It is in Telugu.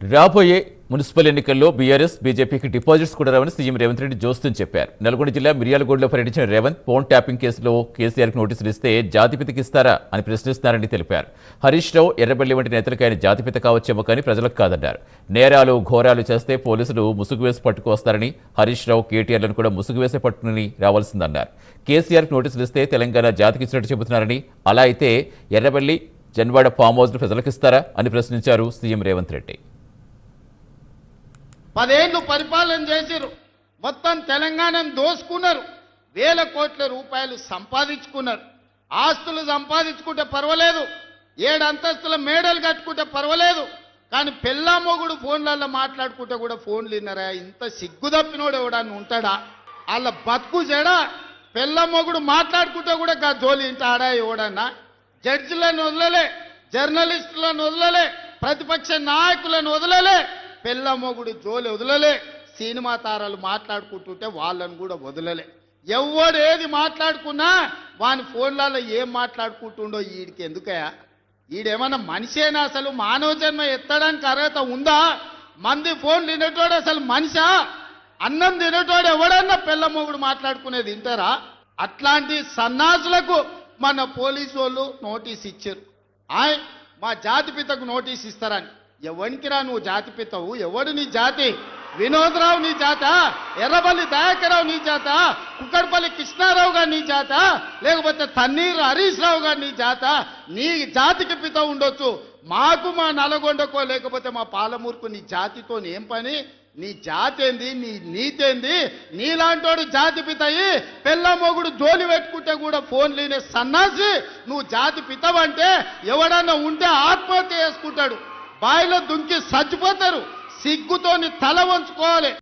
రాబోయే మున్సిపల్ ఎన్నికల్లో బీఆర్ఎస్ బీజేపీకి డిపాజిట్స్ కూడా రావని సీఎం రేవంత్ రెడ్డి జోస్తుని చెప్పారు. నల్గొండ జిల్లా మిర్యాలగూడలో పర్యటించిన రేవంత్ ఫోన్ ట్యాపింగ్ కేసులో కేసీఆర్కి నోటీసులు ఇస్తే జాతిపితకి ఇస్తారా అని ప్రశ్నిస్తున్నారని తెలిపారు. హరీష్ రావు ఎర్రబెల్లి వంటి నేతలకు ఆయన జాతిపిత కావచ్చేమో కానీ ప్రజలకు కాదన్నారు. నేరాలు ఘోరాలు చేస్తే పోలీసులు ముసుగు వేసి పట్టుకొస్తారని హరీష్ రావు కేటీఆర్లను కూడా ముసుగు వేసే పట్టుకుని రావాల్సిందన్నారు. కేసీఆర్కి నోటీసులు ఇస్తే తెలంగాణ జాతికి ఇచ్చినట్టు చెబుతున్నారని అలా అయితే ఎర్రబెల్లి జన్వాడ ఫామ్ హౌస్ను ప్రజలకు ఇస్తారా అని ప్రశ్నించారు సీఎం రేవంత్ రెడ్డి. పదేళ్ళు పరిపాలన చేసిరు మొత్తం తెలంగాణను దోసుకున్నారు. వేల కోట్ల రూపాయలు సంపాదించుకున్నారు. ఆస్తులు సంపాదించుకుంటే పర్వాలేదు. ఏడు అంతస్తుల మేడలు కట్టుకుంటే పర్వాలేదు. కానీ పెళ్ళా ఫోన్లలో మాట్లాడుకుంటే కూడా ఫోన్లు విన్నారా? ఇంత సిగ్గు తప్పినోడు ఎవడన్నా ఉంటాడా? వాళ్ళ బతుకు జడ. పెళ్ళ మాట్లాడుకుంటే కూడా గా జోలి ఇంట ఆడా ఎవడన్నా? జడ్జిలను వదలలే జర్నలిస్టులను వదలలే ప్రతిపక్ష నాయకులను వదలలే. పెళ్ళ మొగుడు జోలి వదలలే. సినిమా తారాలు మాట్లాడుకుంటుంటే వాళ్ళని కూడా వదలలే. ఎవడు ఏది మాట్లాడుకున్నా వాని ఫోన్లలో ఏం మాట్లాడుకుంటుండో వీడికి ఎందుకయా ఈడేమన్నా మనిషేనా అసలు? మానవ జన్మ ఎత్తడానికి అర్హత ఉందా? మంది ఫోన్ తినేటోడు అసలు మనిషా? అన్నం తినేటోడు ఎవడన్నా పిల్ల మొగుడు మాట్లాడుకునేది వింటారా అట్లాంటి సన్నాసులకు మన పోలీసు వాళ్ళు నోటీస్ ఇచ్చారు. ఆయ్ మా జాతిపితకు నోటీస్ ఇస్తారని. ఎవరికిరా నువ్వు జాతి పిత్తవు ఎవడు నీ జాతి? వినోదరావు నీ జాత? ఎర్రబల్లి దయాకరావు నీ జాత? కుక్కడపల్లి కృష్ణారావు గారు నీ జాత? లేకపోతే తన్నీరు హరీష్ రావు గారు నీ జాత? నీ జాతికి పిత ఉండొచ్చు. మాకు మా నల్గొండకో లేకపోతే మా పాలమూరుకు నీ జాతితో ఏం పని? నీ జాతి ఏంది నీ నీతేంది? నీలాంటోడు జాతి పితయి. పిల్ల మొగుడు జోలి పెట్టుకుంటే కూడా ఫోన్ లేని సన్నాసి నువ్వు జాతి పితవంటే ఎవడన్నా ఉంటే ఆత్మహత్య చేసుకుంటాడు. బావిలో దుంకి చచ్చిపోతారు. సిగ్గుతోని తల వంచుకోవాలి.